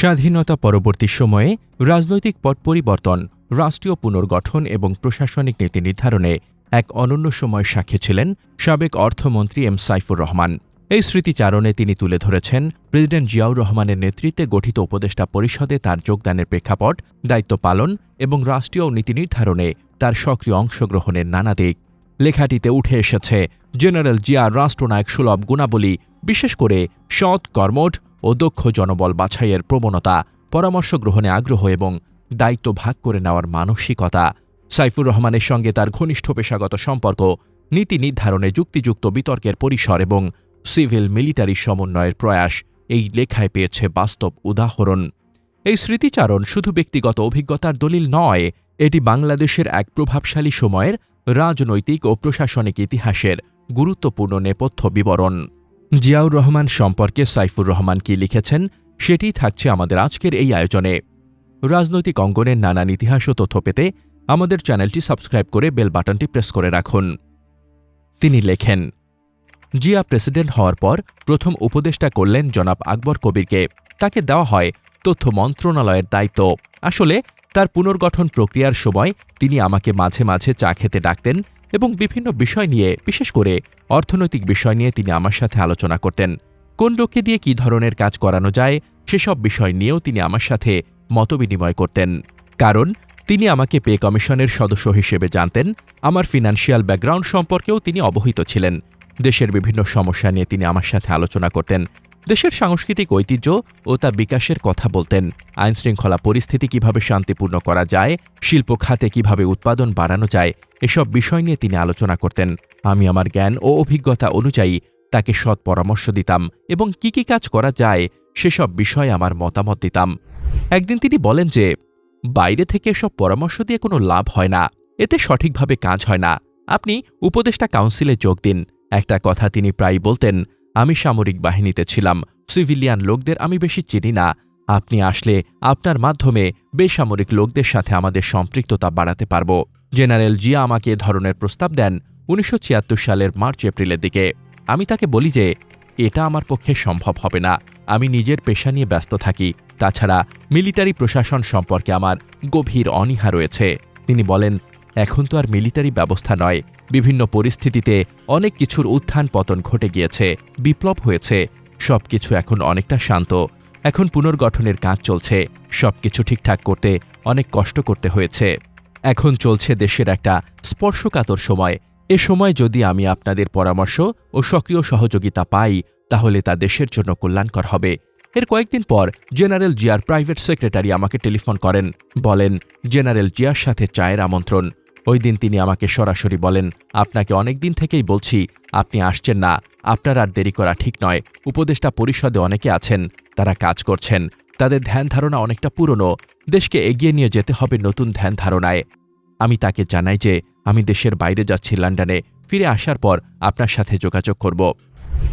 স্বাধীনতা পরবর্তী সময়ে রাজনৈতিক পট পরিবর্তন, রাষ্ট্রীয় পুনর্গঠন এবং প্রশাসনিক নীতি নির্ধারণে এক অনন্য সময় সাক্ষী ছিলেন সাবেক অর্থমন্ত্রী এম সাইফুর রহমান। এই স্মৃতিচারণে তিনি তুলে ধরেছেন প্রেসিডেন্ট জিয়াউর রহমানের নেতৃত্বে গঠিত উপদেষ্টা পরিষদে তার যোগদানের প্রেক্ষাপট, দায়িত্ব পালন এবং রাষ্ট্রীয় নীতি নির্ধারণে তার সক্রিয় অংশগ্রহণের নানা দিক। লেখাটিতে উঠে এসেছে, জেনারেল জিয়ার রাষ্ট্রনায়ক সুলভ গুণাবলী, বিশেষ করে সৎ, কর্মঠ ও দক্ষ জনবল বাছাইয়ের প্রবণতা পরামর্শ গ্রহণে আগ্রহ এবং দায়িত্ব ভাগ করে নেওয়ার মানসিকতা, সাইফুর রহমানের সঙ্গে তার ঘনিষ্ঠ পেশাগত সম্পর্ক, নীতি নির্ধারণে যুক্তিযুক্ত বিতর্কের পরিসর এবং সিভিল মিলিটারি সমন্বয়ের প্রয়াস এই লেখায় পেয়েছে বাস্তব উদাহরণ। এই স্মৃতিচারণ শুধু ব্যক্তিগত অভিজ্ঞতার দলিল নয়, এটি বাংলাদেশের এক প্রভাবশালী সময়ের রাজনৈতিক ও প্রশাসনিক ইতিহাসের গুরুত্বপূর্ণ নেপথ্য বিবরণ। জিয়াউর রহমান সম্পর্কে সাইফুর রহমান কি লিখেছেন সেটিই থাকছে আমাদের আজকের এই আয়োজনে। রাজনৈতিক অঙ্গনের নানান ইতিহাস ও তথ্য পেতে আমাদের চ্যানেলটি সাবস্ক্রাইব করে বেল বাটনটি প্রেস করে রাখুন। তিনি লেখেন, জিয়া প্রেসিডেন্ট হওয়ার পর প্রথম উপদেষ্টা করলেন জনাব আকবর কবিরকে তাকে দেওয়া হয় তথ্য মন্ত্রণালয়ের দায়িত্ব। আসলে তার পুনর্গঠন প্রক্রিয়ার সময় তিনি আমাকে মাঝে মাঝে চা খেতে ডাকতেন এবং বিভিন্ন বিষয় নিয়ে, বিশেষ করে অর্থনৈতিক বিষয় নিয়ে তিনি আমার সাথে আলোচনা করতেন। কোন লোককে দিয়ে কী ধরনের কাজ করানো যায়, সেসব বিষয় নিয়েও তিনি আমার সাথে মতবিনিময় করতেন। কারণ, তিনি আমাকে পে কমিশনের সদস্য হিসেবে জানতেন, আমার ফিনান্সিয়াল ব্যাকগ্রাউন্ড সম্পর্কেও তিনি অবহিত ছিলেন। দেশের বিভিন্ন সমস্যা নিয়ে তিনি আমার সাথে আলোচনা করতেন দেশের সাংস্কৃতিক ঐতিহ্য ও তা বিকাশের কথা বলতেন। আইনশৃঙ্খলা পরিস্থিতি কীভাবে শান্তিপূর্ণ করা যায়, শিল্প খাতে কীভাবে উৎপাদন বাড়ানো যায়, এসব বিষয় নিয়ে তিনি আলোচনা করতেন। আমি আমার জ্ঞান ও অভিজ্ঞতা অনুযায়ী তাকে সৎ পরামর্শ দিতাম এবং কি কি কাজ করা যায় সেসব বিষয়ে আমার মতামত দিতাম। একদিন তিনি বলেন যে, বাইরে থেকে এসব পরামর্শ দিয়ে কোনো লাভ হয় না। এতে সঠিকভাবে কাজ হয় না। আপনি উপদেষ্টা কাউন্সিলে যোগ দিন। একটা কথা তিনি প্রায় বলতেন আমি সামরিক বাহিনীতে ছিলাম। সিভিলিয়ান লোকদের আমি বেশি চিনি না। আপনি আসলে আপনার মাধ্যমে বেসামরিক লোকদের সাথে আমাদের সম্পৃক্ততা বাড়াতে পারব। জেনারেল জিয়া আমাকে ধরনের প্রস্তাব দেন উনিশশো ছিয়াত্তর সালের মার্চ এপ্রিলের দিকে। আমি তাকে বলি যে, এটা আমার পক্ষে সম্ভব হবে না। আমি নিজের পেশা নিয়ে ব্যস্ত থাকি। তাছাড়া মিলিটারি প্রশাসন সম্পর্কে আমার গভীর অনীহা রয়েছে। তিনি বলেন এখন তো আর মিলিটারি ব্যবস্থা নয়। বিভিন্ন পরিস্থিতিতে অনেক কিছুর উত্থান পতন ঘটে গিয়েছে, বিপ্লব হয়েছে, সবকিছু এখন অনেকটা শান্ত। এখন পুনর্গঠনের কাজ চলছে, সবকিছু ঠিকঠাক করতে অনেক কষ্ট করতে হয়েছে। এখন চলছে দেশের একটা স্পর্শকাতর সময়। এ সময় যদি আমি আপনাদের পরামর্শ ও সক্রিয় সহযোগিতা পাই, তাহলে তা দেশের জন্য কল্যাণকর হবে। এর কয়েকদিন পর জেনারেল জিয়ার প্রাইভেট সেক্রেটারি আমাকে টেলিফোন করেন। বলেন, জেনারেল জিয়ার সাথে চায়ের আমন্ত্রণ। ওই দিন তিনি আমাকে সরাসরি বলেন, আপনাকে অনেক দিন থেকেই বলছি, আপনি আসছেন না। আপনার আর দেরি করা ঠিক নয়। উপদেষ্টা পরিষদে অনেকে আছেন, তারা কাজ করছেন। তাদের ধ্যান ধারণা অনেকটা পুরনো। দেশকে এগিয়ে নিয়ে যেতে হবে নতুন ধ্যান ধারণায়। আমি তাকে জানাই যে, আমি দেশের বাইরে যাচ্ছি লন্ডনে। ফিরে আসার পর আপনার সাথে যোগাযোগ করব।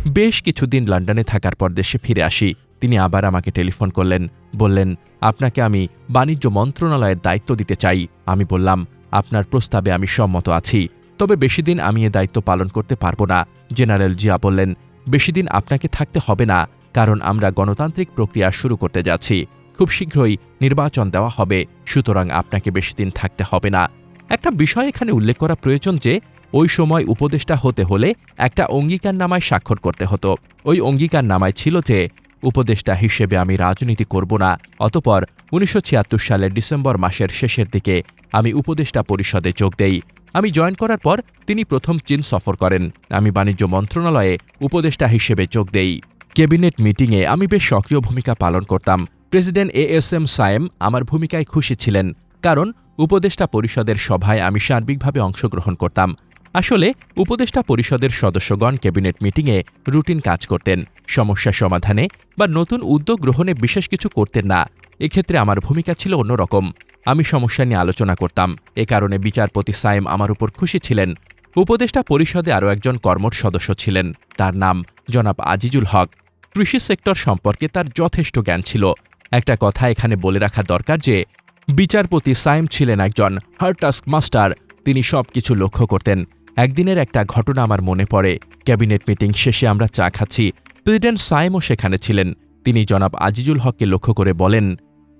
বেশ কিছুদিন লন্ডনে থাকার পর দেশে ফিরে আসি। তিনি আবার আমাকে টেলিফোন করলেন, বললেন, আপনাকে আমি বাণিজ্য মন্ত্রণালয়ের দায়িত্ব দিতে চাই। আমি বললাম আপনার প্রস্তাবে আমি সম্মত আছি। তবে বেশি দিন আমি এ দায়িত্ব পালন করতে পারব না। জেনারেল জিয়া বললেন, বেশি দিন আপনাকে থাকতে হবে না, কারণ আমরা গণতান্ত্রিক প্রক্রিয়া শুরু করতে যাচ্ছি। খুব শীঘ্রই নির্বাচন দেওয়া হবে, সুতরাং আপনাকে বেশি দিন থাকতে হবে না। একটা বিষয় এখানে উল্লেখ করা প্রয়োজন যে, ওই সময় উপদেষ্টা হতে হলে একটা অঙ্গীকার নামায় স্বাক্ষর করতে হতো। ওই অঙ্গীকার নামায় ছিল যে উপদেষ্টা হিসেবে আমি রাজনীতি করব না। অতপর উনিশশো ছিয়াত্তর সালের ডিসেম্বর মাসের শেষের দিকে আমি উপদেষ্টা পরিষদে যোগ দেই। আমি জয়েন করার পর তিনি প্রথম চীন সফর করেন। আমি বাণিজ্য মন্ত্রণালয়ে উপদেষ্টা হিসেবে যোগ দেই। ক্যাবিনেট মিটিংয়ে আমি বেশ সক্রিয় ভূমিকা পালন করতাম। President A S M Sayem আমার ভূমিকায় খুশি ছিলেন, কারণ উপদেষ্টা পরিষদের সভায় আমি সার্বিকভাবে অংশগ্রহণ করতাম। আসলে, উপদেষ্টা পরিষদের সদস্যগণ ক্যাবিনেট মিটিংয়ে রুটিন কাজ করতেন। সমস্যা সমাধানে বা নতুন উদ্যোগ গ্রহণে বিশেষ কিছু করতেন না। এক্ষেত্রে আমার ভূমিকা ছিল অন্যরকম। আমি সমস্যা নিয়ে আলোচনা করতাম। এ কারণে বিচারপতি সায়েম আমার উপর খুশি ছিলেন। উপদেষ্টা পরিষদে আরও একজন কর্মঠ সদস্য ছিলেন। তার নাম জনাব আজিজুল হক। কৃষি সেক্টর সম্পর্কে তার যথেষ্ট জ্ঞান ছিল। একটা কথা এখানে বলে রাখা দরকার যে, বিচারপতি সাইম ছিলেন একজন হার্টাস্ক মাস্টার। তিনি সব কিছু লক্ষ্য করতেন। একদিনের একটা ঘটনা আমার মনে পড়ে। ক্যাবিনেট মিটিং শেষে আমরা চা খাচ্ছি। প্রেসিডেন্ট সাইমও সেখানে ছিলেন। তিনি জনাব আজিজুল হককে লক্ষ্য করে বলেন,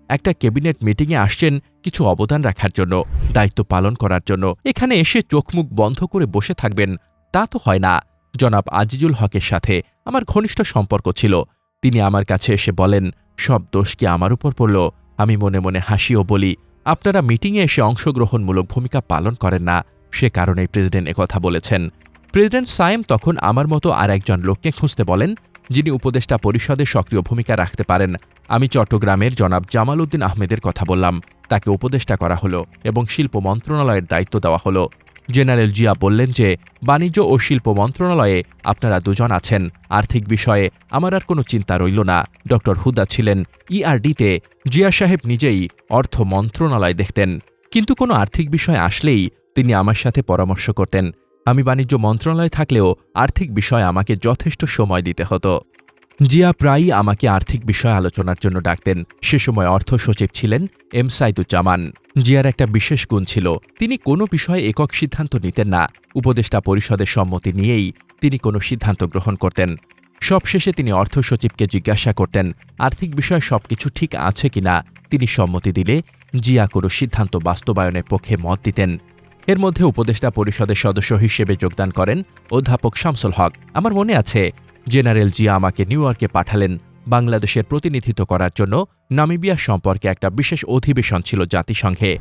একটা ক্যাবিনেট মিটিংয়ে আসছেন কিছু অবদান রাখার জন্য, দায়িত্ব পালন করার জন্য। এখানে এসে চোখ মুখ বন্ধ করে বসে থাকবেন। তা তো হয় না। জনাব আজিজুল হকের সাথে আমার ঘনিষ্ঠ সম্পর্ক ছিল। তিনি আমার কাছে এসে বলেন, সব দোষ কি আমার উপর পড়ল? আমি মনে মনে হাসিও বলি, আপনারা মিটিংয়ে এসে অংশগ্রহণমূলক ভূমিকা পালন করেন না। সে কারণেই প্রেসিডেন্ট একথা বলেছেন। প্রেসিডেন্ট সায়েম তখন আমার মতো আর একজন লোককে খুঁজতে বলেন, যিনি উপদেষ্টা পরিষদে সক্রিয় ভূমিকা রাখতে পারেন। আমি চট্টগ্রামের জনাব জামাল উদ্দিন আহমেদের কথা বললাম। তাকে উপদেষ্টা করা হলো এবং শিল্প মন্ত্রণালয়ের দায়িত্ব দেওয়া হলো। জেনারেল জিয়া বললেন যে, বাণিজ্য ও শিল্প মন্ত্রণালয়ে আপনারা দুজন আছেন। আর্থিক বিষয়ে আমার আর কোনো চিন্তা রইল না। ড. হুদা ছিলেন ইআরডিতে জিয়া সাহেব নিজেই অর্থ মন্ত্রণালয় দেখতেন। কিন্তু কোনো আর্থিক বিষয় আসলেই তিনি আমার সাথে পরামর্শ করতেন। আমি বাণিজ্য মন্ত্রণালয়ে থাকলেও আর্থিক বিষয়ে আমাকে যথেষ্ট সময় দিতে হতো। জিয়া প্রায়ই আমাকে আর্থিক বিষয় আলোচনার জন্য ডাকতেন। সে সময় অর্থ সচিব ছিলেন এম সাইদুজ্জামান। জিয়ার একটা বিশেষ গুণ ছিল, তিনি কোনো বিষয়ে একক সিদ্ধান্ত নিতেন না। উপদেষ্টা পরিষদের সম্মতি নিয়েই তিনি কোনো সিদ্ধান্ত গ্রহণ করতেন। সবশেষে তিনি অর্থ সচিবকে জিজ্ঞাসা করতেন, আর্থিক বিষয়ে সবকিছু ঠিক আছে কিনা? তিনি সম্মতি দিলে জিয়া কোনো সিদ্ধান্ত বাস্তবায়নের পক্ষে মত দিতেন। এর মধ্যে উপদেষ্টা পরিষদের সদস্য হিসেবে যোগদান করেন অধ্যাপক শামসুল হক। আমার মনে আছে, জেনারেল জিয়া আমাকে নিউ ইয়র্কে পাঠালেন বাংলাদেশের প্রতিনিধিত্ব করার জন্য নামিবিয়া সম্পর্কে একটা বিশেষ অধিবেশন ছিল জাতিসংঘে।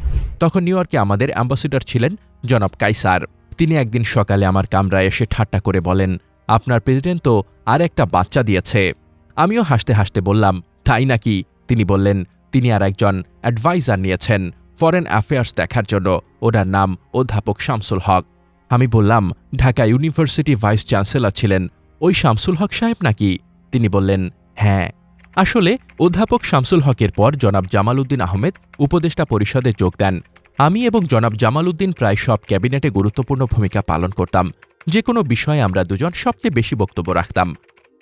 তখন নিউ ইয়র্কে আমাদের অ্যাম্বাসিডর ছিলেন জনাব কাইসার। তিনি একদিন সকালে আমার কামরায় এসে ঠাট্টা করে বলেন, আপনার প্রেসিডেন্ট তো আর একটা বাচ্চা দিয়েছে। আমিও হাসতে হাসতে বললাম, তাই নাকি? তিনি বললেন, তিনি আর একজন অ্যাডভাইজার নিয়েছেন। ফরেন অ্যাফেয়ার্স দেখার জন্য ওনার নাম অধ্যাপক শামসুল হক। আমি বললাম, ঢাকা ইউনিভার্সিটি ভাইস চ্যান্সেলর ছিলেন। ওই শামসুল হক সাহেব নাকি? তিনি বললেন হ্যাঁ। আসলে অধ্যাপক শামসুল হকের পর জনাব জামাল উদ্দিন আহমেদ উপদেষ্টা পরিষদে যোগ দেন। আমি এবং জনাব জামাল উদ্দিন প্রায় সব ক্যাবিনেটে গুরুত্বপূর্ণ ভূমিকা পালন করতাম। যে কোনো বিষয়ে আমরা দুজন সবচেয়ে বেশি বক্তব্য রাখতাম।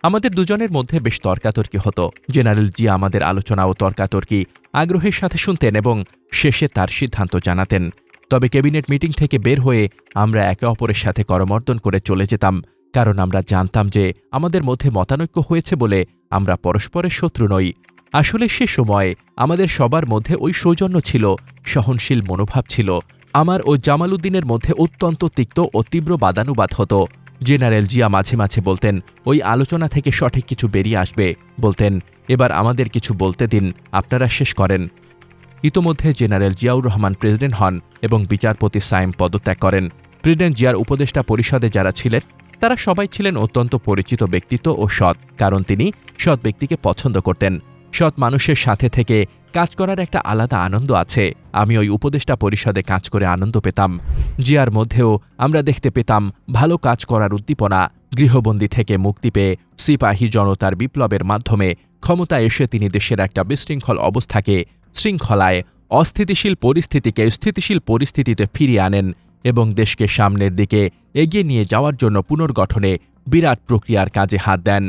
আমাদের দুজনের মধ্যে বেশ তর্কাতর্কি হতো। জেনারেল জি আমাদের আলোচনা ও তর্কাতর্কি, আগ্রহের সাথে শুনতেন এবং শেষে তার সিদ্ধান্ত জানাতেন। তবে ক্যাবিনেট মিটিং থেকে বের হয়ে আমরা একে অপরের সাথে করমর্দন করে চলে যেতাম, কারণ আমরা জানতাম যে আমাদের মধ্যে মতানৈক্য হয়েছে বলে আমরা পরস্পরের শত্রু নই। আসলে সে সময় আমাদের সবার মধ্যে ওই সৌজন্য ছিল, সহনশীল মনোভাব ছিল। আমার ও জামাল উদ্দিনের মধ্যে অত্যন্ত তিক্ত ও তীব্র বাদানুবাদ হতো। জেনারেল জিয়া মাঝে মাঝে বলতেন, ওই আলোচনা থেকে সঠিক কিছু বেরিয়ে আসবে। বলতেন, এবার আমাদের কিছু বলতে দিন, আপনারা শেষ করেন। ইতোমধ্যে জেনারেল জিয়াউর রহমান প্রেসিডেন্ট হন এবং বিচারপতি সাইম পদত্যাগ করেন। প্রেসিডেন্ট জিয়ার উপদেষ্টা পরিষদে যারা ছিলেন, তারা সবাই ছিলেন অত্যন্ত পরিচিত ব্যক্তিত্ব ও সৎ, কারণ তিনি সৎ ব্যক্তিকে পছন্দ করতেন। সৎ মানুষের সাথে থেকে কাজ করার একটা আলাদা আনন্দ আছে। আমি ওই উপদেষ্টা পরিষদে কাজ করে আনন্দ পেতাম। জিয়ার মধ্যেও আমরা দেখতে পেতাম ভালো কাজ করার উদ্দীপনা, গৃহবন্দী থেকে মুক্তি পেয়ে সিপাহী জনতার বিপ্লবের মাধ্যমে ক্ষমতা এসে তিনি দেশের একটা বিশৃঙ্খল অবস্থাকে শৃঙ্খলায়, অস্থিতিশীল পরিস্থিতিকে স্থিতিশীল পরিস্থিতিতে ফিরিয়ে আনেন এবং দেশকে সামনের দিকে এগিয়ে নিয়ে যাওয়ার জন্য পুনর্গঠনে বিরাট প্রক্রিয়ার কাজে হাত দেন।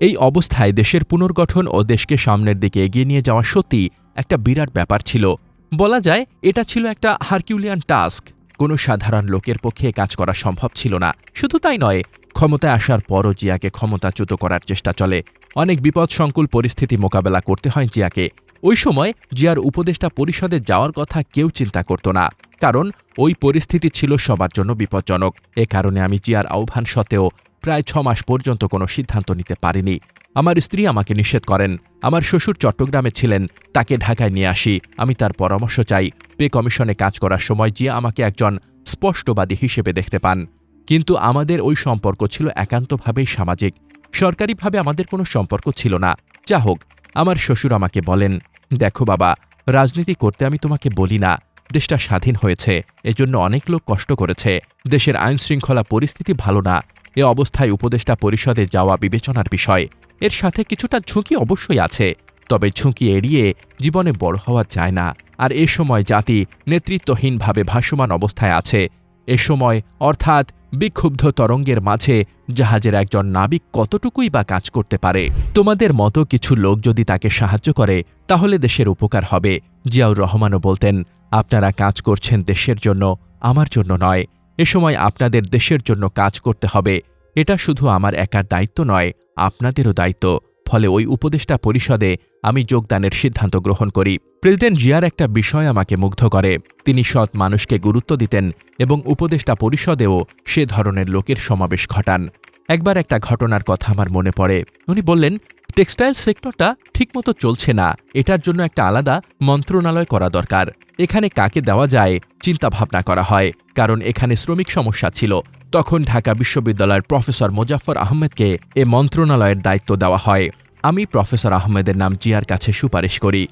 এই অবস্থায় দেশের পুনর্গঠন ও দেশকে সামনের দিকে এগিয়ে নিয়ে যাওয়া সত্যি একটা বিরাট ব্যাপার ছিল। বলা যায়, এটা ছিল একটা হারকিউলিয়ান টাস্ক। কোনো সাধারণ লোকের পক্ষে কাজ করা সম্ভব ছিল না। শুধু তাই নয়, ক্ষমতায় আসার পরও জিয়াকে ক্ষমতাচ্যুত করার চেষ্টা চলে। অনেক বিপদসংকুল পরিস্থিতি মোকাবেলা করতে হয় জিয়াকে। ওই সময় জিয়ার উপদেষ্টা পরিষদে যাওয়ার কথা কেউ চিন্তা করত না। কারণ, ওই পরিস্থিতি ছিল সবার জন্য বিপজ্জনক। এ কারণে আমি জিয়ার আহ্বান সত্ত্বেও প্রায় ছ মাস পর্যন্ত কোনো সিদ্ধান্ত নিতে পারিনি। আমার স্ত্রী আমাকে নিষেধ করেন। আমার শ্বশুর চট্টগ্রামে ছিলেন, তাকে ঢাকায় নিয়ে আসি। আমি তার পরামর্শ চাই, পে কমিশনে কাজ করার সময় জিয়া আমাকে একজন স্পষ্টবাদী হিসেবে দেখতে পান। কিন্তু আমাদের ওই সম্পর্ক ছিল একান্তভাবেই সামাজিক। সরকারিভাবে আমাদের কোনো সম্পর্ক ছিল না। যা হোক, আমার শ্বশুর আমাকে বলেন, দেখো বাবা, রাজনীতি করতে আমি তোমাকে বলি না। দেশটা স্বাধীন হয়েছে, এজন্য অনেক লোক কষ্ট করেছে। দেশের আইন শৃঙ্খলা পরিস্থিতি ভালো না। এ অবস্থায় উপদেষ্টা পরিষদে যাওয়া বিবেচনার বিষয়। এর সাথে কিছুটা ঝুঁকি অবশ্যই আছে, তবে ঝুঁকি এড়িয়ে জীবনে বড় হওয়া যায় না। আর এ সময় জাতি নেতৃত্বহীনভাবে ভাসমান অবস্থায় আছে। এ সময়, অর্থাৎ বিক্ষুব্ধ তরঙ্গের মাঝে জাহাজের একজন নাবিক কতটুকুই বা কাজ করতে পারে? তোমাদের মতো কিছু লোক যদি তাকে সাহায্য করে, তাহলে দেশের উপকার হবে। জিয়াউর রহমানও বলতেন, আপনারা কাজ করছেন দেশের জন্য, আমার জন্য নয়। এ সময় আপনাদের দেশের জন্য কাজ করতে হবে। এটা শুধু আমার একার দায়িত্ব নয়, আপনাদেরও দায়িত্ব। ফলে ওই উপদেষ্টা পরিষদে আমি যোগদানের সিদ্ধান্ত গ্রহণ করি। প্রেসিডেন্ট জিয়ার একটা বিষয় আমাকে মুগ্ধ করে। তিনি সৎ মানুষকে গুরুত্ব দিতেন এবং উপদেষ্টা পরিষদেও সে ধরনের লোকের সমাবেশ ঘটান। একবার একটা ঘটনার কথা আমার মনে পড়ে। উনি বললেন টেক্সটাইল সেক্টরটা ঠিকমতো চলছে না। এটার জন্য একটা আলাদা মন্ত্রণালয় করা দরকার। এখানে কাকে দেওয়া যায় চিন্তা ভাবনা করা হয়। কারণ এখানে শ্রমিক সমস্যা ছিল। তখন ঢাকা বিশ্ববিদ্যালয়ের প্রফেসর মোজাফর আহমেদকে এ মন্ত্রণালয়ের দায়িত্ব দেওয়া হয়। আমি প্রফেসর আহমেদের নাম জিয়ার কাছে সুপারিশ করি।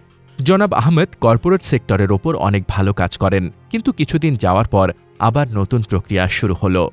জনাব আহমেদ কর্পোরেট সেক্টরের ওপর অনেক ভালো কাজ করেন। কিন্তু কিছুদিন যাওয়ার পর আবার নতুন প্রক্রিয়া শুরু হলো।